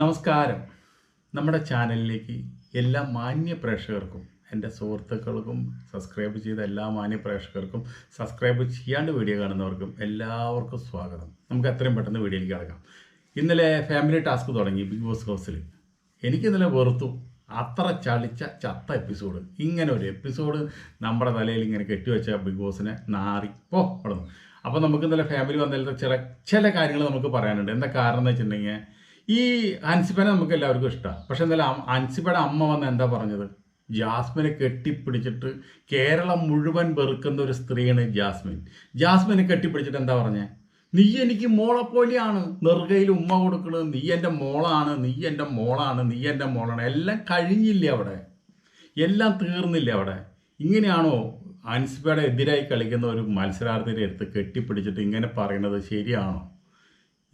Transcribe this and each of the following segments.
നമസ്കാരം. നമ്മുടെ ചാനലിലേക്ക് എല്ലാ മാന്യ പ്രേക്ഷകർക്കും എന്റെ സുഹൃത്തുക്കൾക്കും സബ്സ്ക്രൈബ് ചെയ്ത എല്ലാ മാന്യ പ്രേക്ഷകർക്കും സബ്സ്ക്രൈബ് ചെയ്യാണ്ട് വീഡിയോ കാണുന്നവർക്കും എല്ലാവർക്കും സ്വാഗതം. നമുക്ക് എത്രയും പെട്ടെന്ന് വീഡിയോയിലേക്ക് കിടക്കാം. ഇന്നലെ ഫാമിലി ടാസ്ക് തുടങ്ങി ബിഗ് ബോസ് ഹൗസിൽ എനിക്ക് ഇന്നലെ വെറുത്തു. അത്ര ചളിച്ച ചത്ത എപ്പിസോഡ്. ഇങ്ങനെ ഒരു എപ്പിസോഡ് നമ്മുടെ തലയിൽ ഇങ്ങനെ കെട്ടിവെച്ച ബിഗ് ബോസിനെ നാറി. പോ അവിടെ അപ്പോൾ നമുക്ക് ഇന്നലെ ഫാമിലി വന്നതിൽ ചില ചില കാര്യങ്ങൾ നമുക്ക് പറയാനുണ്ട്. എന്താ കാരണം എന്ന് വെച്ചിട്ടുണ്ടെങ്കിൽ ഈ അൻസിബനെ നമുക്ക് എല്ലാവർക്കും ഇഷ്ടമാണ് പക്ഷെ എന്നാലും അൻസിബയുടെ അമ്മ വന്ന് എന്താ പറഞ്ഞത്? ജാസ്മിനെ കെട്ടിപ്പിടിച്ചിട്ട് കേരളം മുഴുവൻ വെറുക്കുന്ന ഒരു സ്ത്രീയാണ് ജാസ്മിൻ. ജാസ്മിനെ കെട്ടിപ്പിടിച്ചിട്ട് എന്താ പറഞ്ഞേ? നീ എനിക്ക് മോളെപ്പോലെയാണ് നെറുകയിൽ ഉമ്മ കൊടുക്കണത്. നീ എന്റെ മോളാണ്. നീ എന്റെ മോളാണ്. നീ എന്റെ മോളാണ്. എല്ലാം കഴിഞ്ഞില്ലേ അവിടെ? എല്ലാം തീർന്നില്ലേ അവിടെ? ഇങ്ങനെയാണോ അൻസിബയുടെ എതിരായി കളിക്കുന്ന ഒരു മത്സരാർത്ഥിയുടെ അടുത്ത് കെട്ടിപ്പിടിച്ചിട്ട് ഇങ്ങനെ പറയുന്നത് ശരിയാണോ?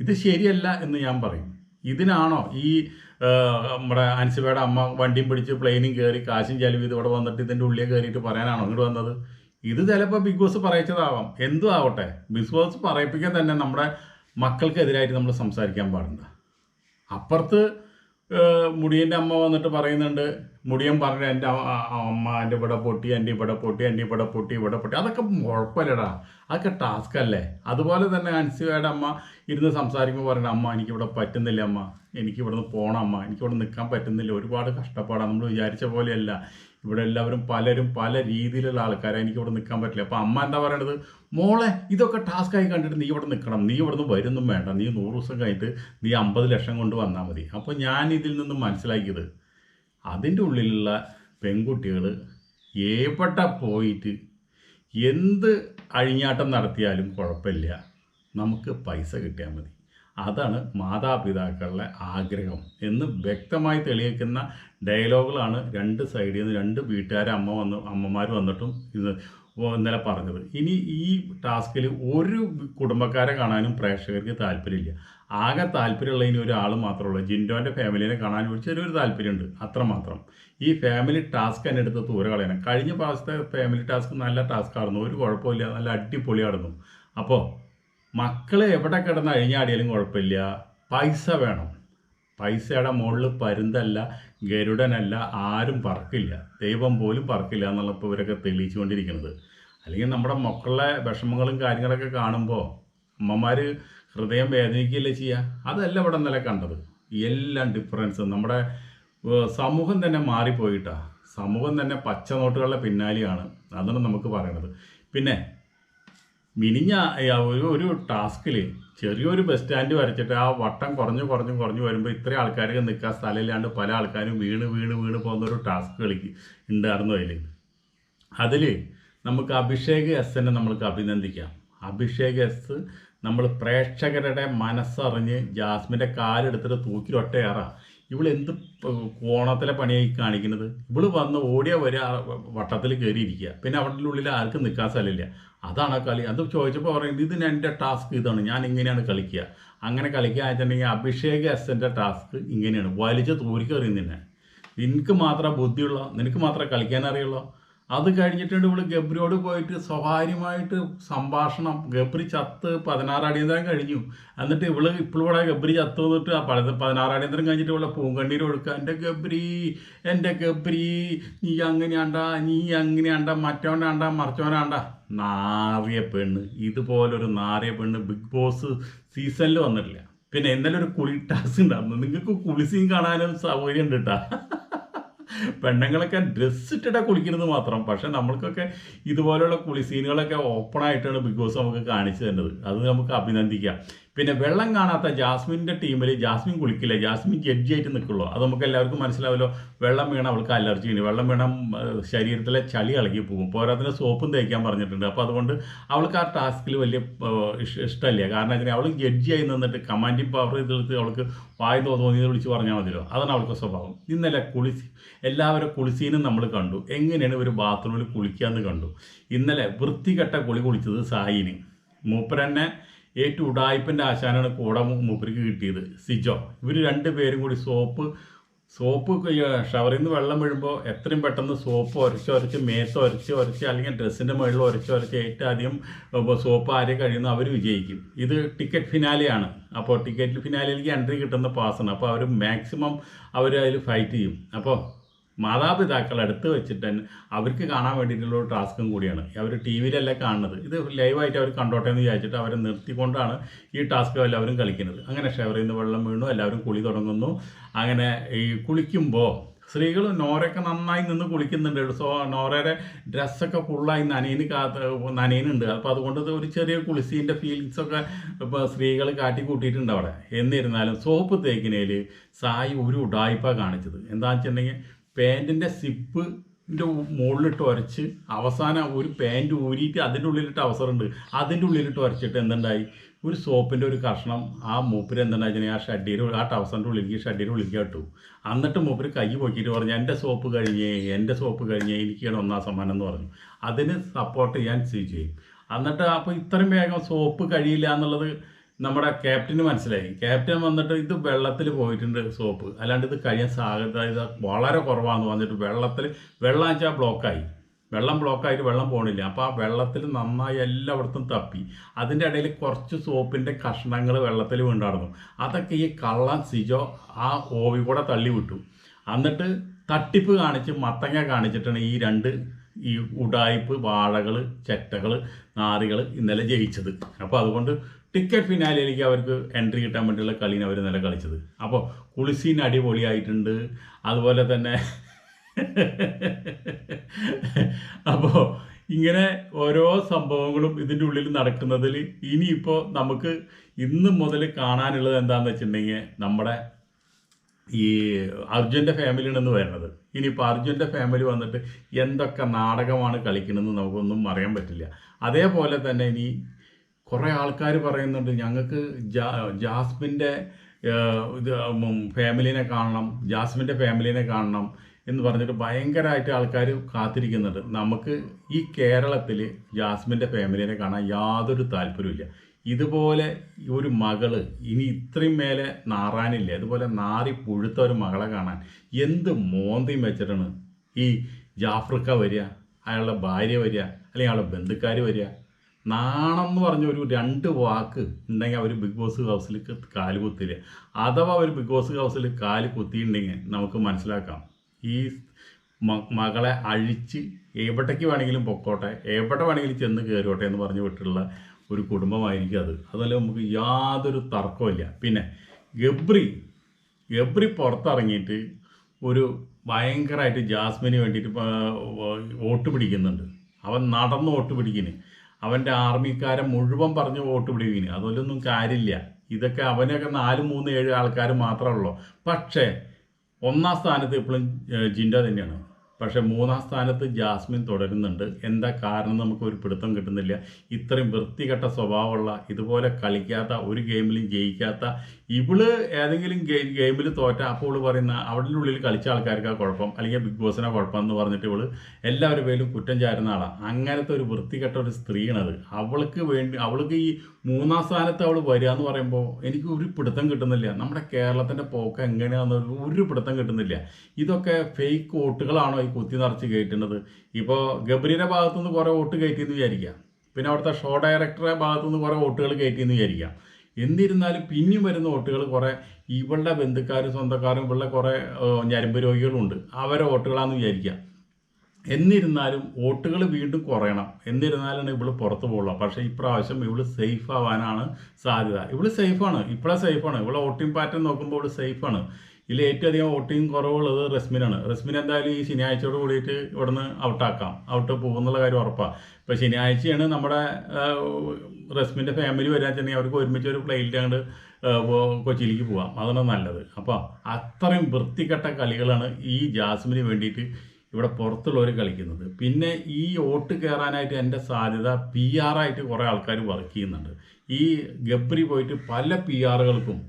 ഇത് ശരിയല്ല എന്ന് ഞാൻ പറയും. ഇതിനാണോ ഈ നമ്മുടെ അൻസിബയുടെ അമ്മ വണ്ടിയും പിടിച്ച് പ്ലെയിനും കയറി കാശും ചെലവ് ഇത് ഇവിടെ വന്നിട്ട് ഇതിന്റെ ഉള്ളിൽ കയറിയിട്ട് പറയാനാണോ ഇങ്ങോട്ട് വന്നത്? ഇത് ചിലപ്പോൾ ബിഗ് ബോസ് പറയിച്ചതാവാം. എന്തും ആവട്ടെ. ബിഗ് ബോസ് പറയിപ്പിക്കാൻ തന്നെ നമ്മുടെ മക്കൾക്കെതിരായിട്ട് നമ്മൾ സംസാരിക്കാൻ പാടില്ല അപ്പുറത്ത് മുടിയന്റെ അമ്മ വന്നിട്ട് പറയുന്നുണ്ട് മുടിയൻ പറഞ്ഞു എന്റെ അമ്മ എന്റെ ഇവിടെ പൊട്ടി എന്റെ ഇവിടെ പൊട്ടി എന്റെ ഇവിടെ പൊട്ടി ഇവിടെ പൊട്ടി. അതൊക്കെ കുഴപ്പമില്ലടാ. അതൊക്കെ ടാസ്ക് അല്ലേ? അതുപോലെ തന്നെ അൻസിയുടെ അമ്മ ഇരുന്ന് സംസാരിക്കുമ്പോൾ പറയുന്നത് അമ്മ എനിക്കിവിടെ പറ്റുന്നില്ല അമ്മ. എനിക്ക് നിന്ന് പോകണം അമ്മ. എനിക്കിവിടെ നിൽക്കാൻ പറ്റുന്നില്ല. ഒരുപാട് കഷ്ടപ്പാടാണ് നമ്മൾ വിചാരിച്ച പോലെയല്ല. ഇവിടെ എല്ലാവരും പലരും പല രീതിയിലുള്ള ആൾക്കാരാണ് എനിക്ക് ഇവിടെ നിൽക്കാൻ പറ്റില്ല. അപ്പോൾ അമ്മ എന്താ പറയണത്? മോളെ ഇതൊക്കെ ടാസ്ക് ആയി കണ്ടിട്ട് നീ ഇവിടെ നിൽക്കണം നീ ഇവിടുന്ന് വരുന്നും വേണ്ട. നീ നൂറ് ദിവസം കഴിഞ്ഞിട്ട് നീ അമ്പത് ലക്ഷം കൊണ്ട് വന്നാൽ മതി. അപ്പോൾ ഞാൻ ഇതിൽ നിന്ന് മനസ്സിലാക്കിയത് അതിന്റെ ഉള്ളിലുള്ള പെൺകുട്ടികൾ ഏപ്പെട്ട പോയിട്ട് എന്ത് അഴിഞ്ഞാട്ടം നടത്തിയാലും കുഴപ്പമില്ല. നമുക്ക് പൈസ കിട്ടിയാൽ മതി. അതാണ് മാതാപിതാക്കളുടെ ആഗ്രഹം എന്ന് വ്യക്തമായി തെളിയിക്കുന്ന ഡയലോഗുകളാണ് രണ്ട് സൈഡിൽ നിന്ന് രണ്ട് വീട്ടുകാർ അമ്മ വന്ന് അമ്മമാർ വന്നിട്ടും ഇത് ഇന്നലെ പറഞ്ഞത്. ഇനി ഈ ടാസ്കിൽ ഒരു കുടുംബക്കാരെ കാണാനും പ്രേക്ഷകർക്ക് താല്പര്യമില്ല. ആകെ താല്പര്യമുള്ള ഇനി ഒരാൾ മാത്രമേ ഉള്ളൂ. ജിൻഡോന്റെ ഫാമിലിനെ കാണാൻ ചെറിയൊരു താല്പര്യമുണ്ട് അത്രമാത്രം ഈ ഫാമിലി ടാസ്ക് തന്നെ എടുത്ത് തൂര കളയണം. കഴിഞ്ഞ പ്രാവശ്യത്തെ ഫാമിലി ടാസ്ക് നല്ല ടാസ്ക് ആയിരുന്നു ഒരു കുഴപ്പമില്ല നല്ല അടിപൊളിയായിരുന്നു അപ്പോൾ മക്കൾ എവിടെ കിടന്ന് അഴിഞ്ഞാടിയാലും കുഴപ്പമില്ല. പൈസ വേണം. പൈസയുടെ മുകളിൽ പരുന്തല്ല ഗരുഡനല്ല ആരും പറക്കില്ല. ദൈവം പോലും പറക്കില്ല എന്നുള്ള ഇപ്പോൾ ഇവരൊക്കെ തെളിയിച്ചുകൊണ്ടിരിക്കുന്നത്. അല്ലെങ്കിൽ നമ്മുടെ മക്കളുടെ വിഷമങ്ങളും കാര്യങ്ങളൊക്കെ കാണുമ്പോൾ അമ്മമാർ ഹൃദയം വേദനിക്കുകയല്ലേ ചെയ്യുക അതല്ല ഇവിടെ ഇന്നലെ കണ്ടത്. എല്ലാം ഡിഫറൻസ് നമ്മുടെ സമൂഹം തന്നെ മാറിപ്പോയിട്ടാ. സമൂഹം തന്നെ പച്ച നോട്ടുകളുടെ പിന്നാലെയാണ്. അതാണ് നമുക്ക് പറയണത്. പിന്നെ മിനിഞ്ഞ ഒരു ടാസ്കിൽ ചെറിയൊരു ബസ് സ്റ്റാൻഡ് വരച്ചിട്ട് ആ വട്ടം കുറഞ്ഞു കുറഞ്ഞു കുറഞ്ഞു വരുമ്പോൾ ഇത്രയും ആൾക്കാർക്ക് നിൽക്കാൻ സ്ഥലമില്ലാണ്ട് പല ആൾക്കാരും വീണ് വീണ് വീണ് പോകുന്ന ഒരു ടാസ്ക് കളിക്ക് ഉണ്ടായിരുന്നു അതിൽ അതിൽ നമുക്ക് അഭിഷേക് എസ്സിനെ നമ്മൾക്ക് അഭിനന്ദിക്കാം. അഭിഷേക് എസ് നമ്മൾ പ്രേക്ഷകരുടെ മനസ്സറിഞ്ഞ് ജാസ്മിന്റെ കാലെടുത്തിട്ട് തൂക്കിലൊട്ടയേറാ ഇവൾ എന്ത് കോണത്തിലെ പണിയായി കാണിക്കുന്നത്? ഇവൾ വന്ന് ഓടിയ വരെ വട്ടത്തിൽ കയറിയിരിക്കുക പിന്നെ അവരുടെ ഉള്ളിൽ ആർക്കും നിൽക്കാൻ സ്ഥലമില്ല. അതാണ് കളി. അത് ചോദിച്ചപ്പോൾ പറയുന്നത് ഇതിന് എന്റെ ടാസ്ക് ഇതാണ്. ഞാൻ ഇങ്ങനെയാണ് കളിക്കുക. അങ്ങനെ കളിക്കുക വെച്ചിട്ടുണ്ടെങ്കിൽ അഭിഷേക് എസിന്റെ ടാസ്ക് ഇങ്ങനെയാണ്. വലിച്ച് തൂരിക്കറിയുന്നതിനെ നിനക്ക് മാത്രം ബുദ്ധിയുള്ളൂ നിനക്ക് മാത്രമേ കളിക്കാൻ അറിയുള്ളൂ? അത് കഴിഞ്ഞിട്ടുണ്ട് ഇവിടെ ഗബ്രിയോട് പോയിട്ട് സ്വകാര്യമായിട്ട് സംഭാഷണം. ഗബ്രി ചത്ത് പതിനാറടിയന്തരം കഴിഞ്ഞു. എന്നിട്ട് ഇവൾ ഇപ്പോൾ ഇവിടെ ഗബ്രി ചത്ത് വന്നിട്ട് പതി പതിനാറടിയന്തരം കഴിഞ്ഞിട്ട് ഇവിടെ പൂങ്കണ്ണീര് കൊടുക്കുക. എന്റെ ഗബ്രി എന്റെ ഗബ്രി നീ അങ്ങനെയാണ്ട നീ അങ്ങനെയാണ്ട മറ്റവനാണ്ട മറിച്ചവനാണ്ട. നാറിയ പെണ്ണ്. ഇതുപോലൊരു നാറിയ പെണ്ണ് ബിഗ് ബോസ് സീസണിൽ വന്നിട്ടില്ല. പിന്നെ ഇന്നലെ ഒരു കുളി ടാസ്ക് ഉണ്ടായിരുന്നു നിങ്ങൾക്ക് കുളിസീൻ കാണാനും സൗകര്യം ഉണ്ട് കേട്ടാ പെണ്ണുങ്ങളൊക്കെ ഡ്രസ്സ് ഇട്ടിട്ടാ കുളിക്കുന്നത് മാത്രം. പക്ഷെ നമ്മൾക്കൊക്കെ ഇതുപോലെയുള്ള കുളി സീനുകളൊക്കെ ഓപ്പൺ ആയിട്ടാണ് ബിഗ് ബോസ് നമുക്ക് കാണിച്ചു തരുന്നത്. അത് നമുക്ക് അഭിനന്ദിക്കാം. പിന്നെ വെള്ളം കാണാത്ത ജാസ്മിന്റെ ടീമിൽ ജാസ്മിൻ കുളിക്കില്ല ജാസ്മിൻ ജഡ്ജി ആയിട്ട് നിൽക്കുള്ളൂ അത് നമുക്ക് എല്ലാവർക്കും മനസ്സിലാവല്ലോ വെള്ളം വീണ അവൾക്ക് അലർജി അലർജിയാണ് വെള്ളം വീണ ശരീരത്തിലെ ചളി ഇളകി പോകും. പോരാത്തിന് സോപ്പും തേക്കാൻ പറഞ്ഞിട്ടുണ്ട്. അപ്പോൾ അതുകൊണ്ട് അവൾക്ക് ആ ടാസ്കിൽ വലിയ ഇഷ്ടമല്ല ഇഷ്- ഇഷ്ടമില്ല. കാരണം വെച്ചാൽ അവൾ ജഡ്ജിയായി നിന്നിട്ട് കമാൻഡിങ് പവർ ഇതെടുത്ത് അവൾക്ക് വായ തോന്നിയത് വിളിച്ച് പറഞ്ഞാൽ മതിയല്ലോ. അതാണ് അവൾക്ക് സ്വഭാവം. ഇന്നലെ കുളി എല്ലാവരും കുളിസീനും നമ്മൾ കണ്ടു. എങ്ങനെയാണ് ഒരു ബാത്റൂമിൽ കുളിക്കാന്ന് കണ്ടു. ഇന്നലെ വൃത്തികെട്ട കുളി കുളിച്ചത് സായിന്. മൂപ്പരെന്നെ ഏറ്റവും ഉടായ്പന്റെ ആശാനാണ് കൂടെ മൂപ്പർക്ക് കിട്ടിയത്. സിജോ ഇവർ രണ്ട് പേരും കൂടി സോപ്പ് സോപ്പ് ഷവറിൽ നിന്ന് വെള്ളം വീഴുമ്പോൾ എത്രയും പെട്ടെന്ന് സോപ്പ് ഉരച്ച് ഉരച്ച് മേത്ത് ഉരച്ച് ഉരച്ച് അല്ലെങ്കിൽ ഡ്രസ്സിന്റെ മുകളിൽ ഉരച്ച് ഉരച്ച് ഏറ്റവും ആദ്യം സോപ്പ് ആരെ കഴിയുന്നു അവർ വിജയിക്കും. ഇത് ടിക്കറ്റ് ഫിനാലെയാണ്. അപ്പോൾ ടിക്കറ്റ് ഫിനാലിയിലേക്ക് എൻട്രി കിട്ടുന്ന പാസ്സാണ് അപ്പോൾ അവർ മാക്സിമം അവർ അതിൽ ഫൈറ്റ് ചെയ്യും. അപ്പോൾ മാതാപിതാക്കൾ അടുത്ത് വെച്ചിട്ട് തന്നെ അവർക്ക് കാണാൻ വേണ്ടിയിട്ടുള്ള ഒരു ടാസ്കും കൂടിയാണ്. അവർ ടി വിയിലല്ല കാണുന്നത്. ഇത് ലൈവായിട്ട് അവർ കണ്ടോട്ടെ എന്ന് വിചാരിച്ചിട്ട് അവരെ നിർത്തിക്കൊണ്ടാണ് ഈ ടാസ്ക് എല്ലാവരും കളിക്കുന്നത്. അങ്ങനെ ഷവറിൽ നിന്ന് വെള്ളം വീണു എല്ലാവരും കുളി തുടങ്ങുന്നു. അങ്ങനെ ഈ കുളിക്കുമ്പോൾ സ്ത്രീകൾ നോരൊക്കെ നന്നായി നിന്ന് കുളിക്കുന്നുണ്ട്. സോ നോരയുടെ ഡ്രസ്സൊക്കെ ഫുള്ളായി നനയിന് കാത്ത് നനയുന്നുണ്ട് അപ്പോൾ അതുകൊണ്ട് ഒരു ചെറിയ കുളിസീന്റെ ഫീലിങ്സൊക്കെ ഇപ്പോൾ സ്ത്രീകൾ കാട്ടി കൂട്ടിയിട്ടുണ്ട് അവിടെ. എന്നിരുന്നാലും സോപ്പ് തേക്കിനേൽ സായി ഒരു ഉടായ്പ കാണിച്ചത്. എന്താണെന്ന് വെച്ചിട്ടുണ്ടെങ്കിൽ പാന്റിന്റെ സിപ്പിന്റെ മുകളിലിട്ട് ഉരച്ച് അവസാനം ഒരു പാന്റ് ഊരിയിട്ട് അതിന്റെ ഉള്ളിലിട്ട് അവസരമുണ്ട്. അതിന്റെ ഉള്ളിലിട്ട് ഉരച്ചിട്ട് എന്തുണ്ടായി? ഒരു സോപ്പിന്റെ ഒരു കഷ്ണം ആ മൂപ്പര് എന്തുണ്ടായി? ആ ഷഡ്ഡിയിൽ ആ ടവസറിന്റെ ഉള്ളിലേക്ക് ഷഡ്ഡിയിൽ ഉള്ളിലേക്ക് ഇട്ടു. എന്നിട്ട് മൂപ്പര് കൈ പൊക്കിയിട്ട് പറഞ്ഞു എന്റെ സോപ്പ് കഴിഞ്ഞേ എന്റെ സോപ്പ് കഴിഞ്ഞേ എനിക്കാണ് ഒന്നാം സമ്മാനം എന്ന് പറഞ്ഞു. അതിന് സപ്പോർട്ട് ചെയ്യാൻ ചെയ്യും എന്നിട്ട് അപ്പോൾ ഇത്രയും വേഗം സോപ്പ് കഴിയില്ല എന്നുള്ളത് നമ്മുടെ ക്യാപ്റ്റന് മനസ്സിലായി. ക്യാപ്റ്റൻ വന്നിട്ട് ഇത് വെള്ളത്തിൽ പോയിട്ടുണ്ട് സോപ്പ്. അല്ലാണ്ട് ഇത് കഴിയാൻ സാധ്യത വളരെ കുറവാണെന്ന് പറഞ്ഞിട്ട് വെള്ളത്തിൽ വെള്ളം വെച്ചാൽ ബ്ലോക്കായി വെള്ളം ബ്ലോക്കായിട്ട് വെള്ളം പോകണില്ല അപ്പോൾ ആ വെള്ളത്തിൽ നന്നായി എല്ലായിടത്തും തപ്പി. അതിന്റെ ഇടയിൽ കുറച്ച് സോപ്പിന്റെ കഷ്ണങ്ങൾ വെള്ളത്തിൽ വീണ്ടായിരുന്നു അതൊക്കെ ഈ കള്ളൻ സിജോ ആ ഓവി കൂടെ തള്ളി വിട്ടു. എന്നിട്ട് തട്ടിപ്പ് കാണിച്ച് മത്തങ്ങ കാണിച്ചിട്ടാണ് ഈ രണ്ട് ഈ ഉടായ്പ് വാഴകൾ ചെറ്റകൾ നാറികൾ ഇന്നലെ ജയിച്ചത്. അപ്പോൾ അതുകൊണ്ട് ടിക്കറ്റ് ഫിനാലിലേക്ക് അവർക്ക് എൻട്രി കിട്ടാൻ വേണ്ടിയുള്ള കളിയാണ് അവർ നില കളിച്ചത്. അപ്പോൾ കുളിസീൻ അടിപൊളിയായിട്ടുണ്ട്. അതുപോലെ തന്നെ അപ്പോൾ ഇങ്ങനെ ഓരോ സംഭവങ്ങളും ഇതിന്റെ ഉള്ളിൽ നടക്കുന്നതിൽ ഇനിയിപ്പോൾ നമുക്ക് ഇന്ന് മുതൽ കാണാനുള്ളത് എന്താണെന്ന് വെച്ചിട്ടുണ്ടെങ്കിൽ നമ്മുടെ ഈ അർജുന്റെ ഫാമിലിയാണെന്ന് വരുന്നത് ഇനിയിപ്പോൾ അർജുന്റെ ഫാമിലി വന്നിട്ട് എന്തൊക്കെ നാടകമാണ് കളിക്കണമെന്ന് നമുക്കൊന്നും അറിയാൻ പറ്റില്ല. അതേപോലെ തന്നെ ഇനി കുറേ ആൾക്കാർ പറയുന്നുണ്ട് ഞങ്ങൾക്ക് ജാസ്മിന്റെ ഇത് ഫാമിലിനെ കാണണം ജാസ്മിന്റെ ഫാമിലിനെ കാണണം എന്ന് പറഞ്ഞിട്ട് ഭയങ്കരമായിട്ട് ആൾക്കാർ കാത്തിരിക്കുന്നുണ്ട്. നമുക്ക് ഈ കേരളത്തിൽ ജാസ്മിന്റെ ഫാമിലിനെ കാണാൻ യാതൊരു താല്പര്യമില്ല ഇതുപോലെ ഒരു മകൾ ഇനി ഇത്രയും മേലെ നാറാനില്ല. ഇതുപോലെ നാറി പുഴുത്ത ഒരു മകളെ കാണാൻ എന്ത് മോന്തിയും വെച്ചിട്ടാണ് ഈ ജാഫ്രിക്ക വരിക അയാളുടെ ഭാര്യ വരിക അല്ലെങ്കിൽ അയാളുടെ ബന്ധുക്കാർ വരിക? നാണം എന്ന് പറഞ്ഞ ഒരു രണ്ട് വാക്ക് ഉണ്ടെങ്കിൽ അവർ ബിഗ് ബോസ് ഹൗസിൽ കാൽ കുത്തില്ല? അഥവാ അവർ ബിഗ് ബോസ് ഹൗസിൽ കാൽ കുത്തിയിട്ടുണ്ടെങ്കിൽ നമുക്ക് മനസ്സിലാക്കാം. ഈ മകളെ അഴിച്ച് എവിടേക്ക് വേണമെങ്കിലും പൊക്കോട്ടെ എവിടെ വേണമെങ്കിലും ചെന്ന് കയറിയോട്ടെ എന്ന് പറഞ്ഞ് വിട്ടുള്ള ഒരു കുടുംബമായിരിക്കും അത്. അതുപോലെ നമുക്ക് യാതൊരു തർക്കമില്ല പിന്നെ ഗബ്രി ഗബ്രി പുറത്തിറങ്ങിയിട്ട് ഒരു ഭയങ്കരമായിട്ട് ജാസ്മിന് വേണ്ടിയിട്ട് വോട്ട് പിടിക്കുന്നുണ്ട്. അവൻ നടന്ന് വോട്ട് പിടിക്കുന്നു. അവന്റെ ആർമിക്കാരെ മുഴുവൻ പറഞ്ഞ് വോട്ട് പിടിവിന് അതിലൊന്നും കാര്യമില്ല. ഇതൊക്കെ അവനൊക്കെ നാല് മൂന്ന് ഏഴ് ആൾക്കാർ മാത്രമേ ഉള്ളൂ. പക്ഷേ ഒന്നാം സ്ഥാനത്ത് ഇപ്പോഴും ജിൻഡ തന്നെയാണ്. പക്ഷേ മൂന്നാം സ്ഥാനത്ത് ജാസ്മിൻ തുടരുന്നുണ്ട്. എന്താ കാരണം നമുക്ക് ഒരു പിടുത്തം കിട്ടുന്നില്ല. ഇത്രയും വൃത്തികെട്ട സ്വഭാവമുള്ള ഇതുപോലെ കളിക്കാത്ത ഒരു ഗെയിമിലും ജയിക്കാത്ത ഇവൾ ഏതെങ്കിലും ഗെയിമിൽ തോറ്റ അപ്പോൾ പറയുന്ന അവളുടെ ഉള്ളിൽ കളിച്ച ആൾക്കാർക്ക് കുഴപ്പം അല്ലെങ്കിൽ ബിഗ് ബോസിനെ കുഴപ്പം എന്ന് പറഞ്ഞിട്ട് ഇവൾ എല്ലാവരുടെ പേരും കുറ്റം ചാരുന്ന ആളാണ് അങ്ങനത്തെ ഒരു വൃത്തികെട്ട ഒരു സ്ത്രീയാണത്. അവൾക്ക് വേണ്ടി അവൾക്ക് ഈ മൂന്നാം സ്ഥാനത്ത് അവൾ വരിക എന്ന് പറയുമ്പോൾ എനിക്ക് ഒരു പിടുത്തം കിട്ടുന്നില്ല. നമ്മുടെ കേരളത്തിന്റെ പോക്ക് എങ്ങനെയാണെന്ന് ഒരു പിടുത്തം കിട്ടുന്നില്ല. ഇതൊക്കെ ഫേക്ക് വോട്ടുകളാണോ ഈ കുത്തി നിറച്ച് കയറ്റുന്നത്. ഇപ്പോൾ ഗബ്രിയുടെ ഭാഗത്തുനിന്ന് കുറേ വോട്ട് കയറ്റിയെന്ന് വിചാരിക്കാം പിന്നെ അവിടുത്തെ ഷോ ഡയറക്ടറെ ഭാഗത്തുനിന്ന് കുറേ വോട്ടുകൾ കയറ്റിയെന്ന് വിചാരിക്കാം എന്നിരുന്നാലും പിന്നെയും വരുന്ന വോട്ടുകൾ കുറേ ഇവളുടെ ബന്ധുക്കാരും സ്വന്തക്കാരും ഇവളുടെ കുറേ ഞരമ്പ് രോഗികളുണ്ട്. അവരെ വോട്ടുകളാണെന്ന് വിചാരിക്കാം എന്നിരുന്നാലും വോട്ടുകൾ വീണ്ടും കുറയണം. എന്നിരുന്നാലാണ് ഇവൾ പുറത്ത് പോകുള്ളൂ പക്ഷേ ഇപ്രാവശ്യം ഇവൾ സേഫ് ആവാനാണ് സാധ്യത. ഇവൾ സേഫാണ്. ഇപ്പോഴെ സേഫാണ്. ഇവളെ വോട്ടിംഗ് പാറ്റേൺ നോക്കുമ്പോൾ ഇവൾ സേഫാണ്. ഇതിൽ ഏറ്റവും അധികം വോട്ടിംഗ് കുറവുള്ളത് റസ്മിനാണ്. റസ്മിൻ എന്തായാലും ഈ ശനിയാഴ്ചയോട് കൂടിയിട്ട് ഇവിടുന്ന് ഔട്ടാക്കാം. ഔട്ട് പോകുന്നുള്ള കാര്യം ഉറപ്പാണ് ഇപ്പോൾ ശനിയാഴ്ചയാണ് നമ്മുടെ റസ്മിന്റെ ഫാമിലി വരാൻ വെച്ചിട്ടുണ്ടെങ്കിൽ അവർക്ക് ഒരുമിച്ച് ഒരു ഫ്ലൈറ്റിൽ അങ്ങോട്ട് കൊച്ചിയിലേക്ക് പോകാം അതാണ് നല്ലത്. അപ്പോൾ അത്രയും വൃത്തികെട്ട കളികളാണ് ഈ ജാസ്മിന് വേണ്ടിയിട്ട് ഇവിടെ പുറത്തുള്ളവർ കളിക്കുന്നത്. പിന്നെ ഈ ഓട്ട് കയറാനായിട്ട് എന്റെ സാധ്യത പി ആറായിട്ട് കുറേ ആൾക്കാർ വർക്ക് ചെയ്യുന്നുണ്ട്. ഈ ഗബ്രി പോയിട്ട് പല പി ആറുകൾക്കും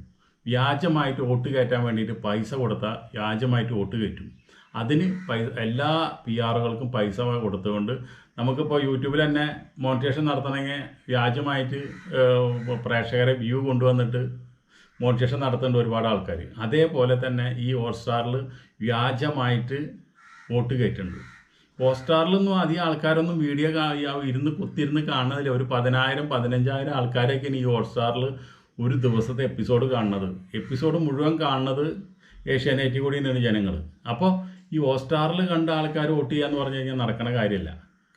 വ്യാജമായിട്ട് വോട്ട് കയറ്റാൻ വേണ്ടിയിട്ട് പൈസ കൊടുത്താൽ വ്യാജമായിട്ട് വോട്ട് കയറ്റും. അതിന് പൈസ എല്ലാ പി ആറുകൾക്കും പൈസ കൊടുത്തുകൊണ്ട് നമുക്കിപ്പോൾ യൂട്യൂബിൽ തന്നെ മോണിറ്റേഷൻ നടത്തണമെങ്കിൽ വ്യാജമായിട്ട് പ്രേക്ഷകരെ വ്യൂ കൊണ്ടുവന്നിട്ട് മോണിറ്റേഷൻ നടത്തേണ്ട ഒരുപാട് ആൾക്കാർ. അതേപോലെ തന്നെ ഈ ഹോട്ട്സ്റ്റാറിൽ വ്യാജമായിട്ട് വോട്ട് കയറ്റുന്നുണ്ട്. ഹോട്ട്സ്റ്റാറിലൊന്നും അധികം ആൾക്കാരൊന്നും വീഡിയോ ഇരുന്ന് കുത്തിരുന്ന് കാണുന്നില്ല ഒരു പതിനായിരം പതിനഞ്ചായിരം ആൾക്കാരൊക്കെയാണ് ഈ ഹോട്ട്സ്റ്റാറിൽ ഒരു ദിവസത്തെ എപ്പിസോഡ് കാണുന്നത്. എപ്പിസോഡ് മുഴുവൻ കാണുന്നത് ഏഷ്യാനെറ്റിൽ കൂടി തന്നെയാണ് ജനങ്ങൾ അപ്പോൾ ഈ ഓസ്റ്റാറിൽ കണ്ട ആൾക്കാർ വോട്ട് ചെയ്യാന്ന് പറഞ്ഞു കഴിഞ്ഞാൽ നടക്കണ കാര്യമില്ല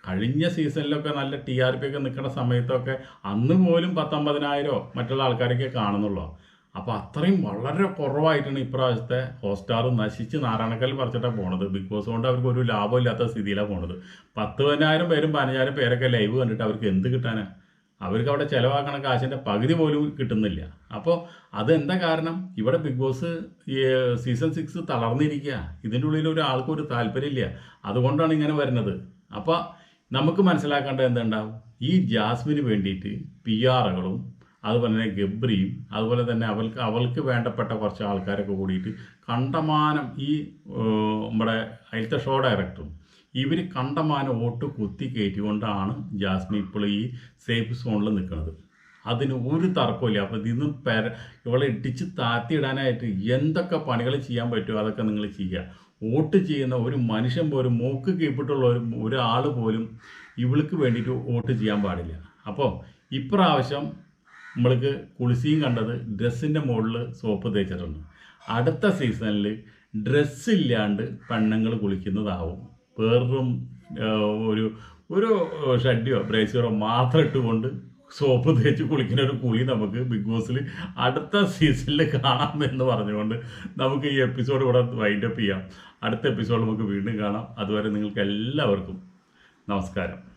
കഴിഞ്ഞ സീസണിലൊക്കെ നല്ല ടി ആർ പി ഒക്കെ നിൽക്കുന്ന സമയത്തൊക്കെ അന്ന് പോലും പത്തൊമ്പതിനായിരമോ മറ്റുള്ള ആൾക്കാരൊക്കെ കാണുന്നുള്ളൂ. അപ്പോൾ അത്രയും വളരെ കുറവായിട്ടാണ് ഇപ്രാവശ്യത്തെ ഹോസ്റ്റാർ നശിച്ച് നാരായണക്കൽ പറിച്ചിട്ടാണ് പോണത്. ബിഗ് ബോസ് കൊണ്ട് അവർക്ക് ഒരു ലാഭമില്ലാത്ത സ്ഥിതിയിലാണ് പോണത്. പത്ത് പതിനായിരം പേരും പതിനഞ്ചായിരം പേരൊക്കെ ലൈവ് കണ്ടിട്ട് അവർക്ക് എന്ത് കിട്ടാനാ? അവർക്ക് അവിടെ ചിലവാക്കണ കാശിന്റെ പകുതി പോലും കിട്ടുന്നില്ല. അപ്പോൾ അതെന്താ കാരണം? ഇവിടെ ബിഗ് ബോസ് സീസൺ സിക്സ് തളർന്നിരിക്കുക. ഇതിന്റെ ഉള്ളിൽ ഒരാൾക്കും ഒരു താല്പര്യമില്ല. അതുകൊണ്ടാണ് ഇങ്ങനെ വരുന്നത്. അപ്പോൾ നമുക്ക് മനസ്സിലാക്കേണ്ടത് എന്തുണ്ടാവും? ഈ ജാസ്മിന് വേണ്ടിയിട്ട് പി ആറുകളും അതുപോലെ തന്നെ ഗബ്രിയും അതുപോലെ തന്നെ അവൾക്ക് അവൾക്ക് വേണ്ടപ്പെട്ട കുറച്ച് ആൾക്കാരൊക്കെ കൂടിയിട്ട് കണ്ടമാനം ഈ നമ്മുടെ അയൽത്തെ ഷോ ഡയറക്ടറും ഇവർ കണ്ടമാനം വോട്ട് കുത്തി കയറ്റിക്കൊണ്ടാണ് ജാസ്മിൻ ഇപ്പോൾ ഈ സേഫ് സോണിൽ നിൽക്കുന്നത്. അതിന് ഒരു തർക്കമില്ല അപ്പോൾ ഇതിന്ന് പെര ഇവളെ ഇടിച്ച് താത്തിയിടാനായിട്ട് എന്തൊക്കെ പണികൾ ചെയ്യാൻ പറ്റുമോ അതൊക്കെ നിങ്ങൾ ചെയ്യുക. വോട്ട് ചെയ്യുന്ന ഒരു മനുഷ്യൻ പോലും മൂക്ക് കീപ്പിട്ടുള്ള ഒരു ഒരാൾ പോലും ഇവൾക്ക് വേണ്ടിയിട്ട് വോട്ട് ചെയ്യാൻ പാടില്ല. അപ്പോൾ ഇപ്രാവശ്യം നമ്മൾക്ക് കുളിസിയും കണ്ടത് ഡ്രസ്സിന്റെ മുകളിൽ സോപ്പ് തേച്ചിട്ടുണ്ട്. അടുത്ത സീസണിൽ ഡ്രസ്സില്ലാണ്ട് പെണ്ണുങ്ങൾ കുളിക്കുന്നതാവും. വെറും ഒരു ഒരു ഷഡിയോ ബ്രേസിയറോ മാത്രം ഇട്ടുകൊണ്ട് സോപ്പ് തേച്ച് കുളിക്കുന്ന ഒരു കുളി നമുക്ക് ബിഗ് ബോസിൽ അടുത്ത സീസണിൽ കാണാം എന്ന് പറഞ്ഞുകൊണ്ട് നമുക്ക് ഈ എപ്പിസോഡ് ഇവിടെ വൈൻഡപ്പ് ചെയ്യാം. അടുത്ത എപ്പിസോഡ് നമുക്ക് വീണ്ടും കാണാം. അതുവരെ നിങ്ങൾക്ക് എല്ലാവർക്കും നമസ്കാരം.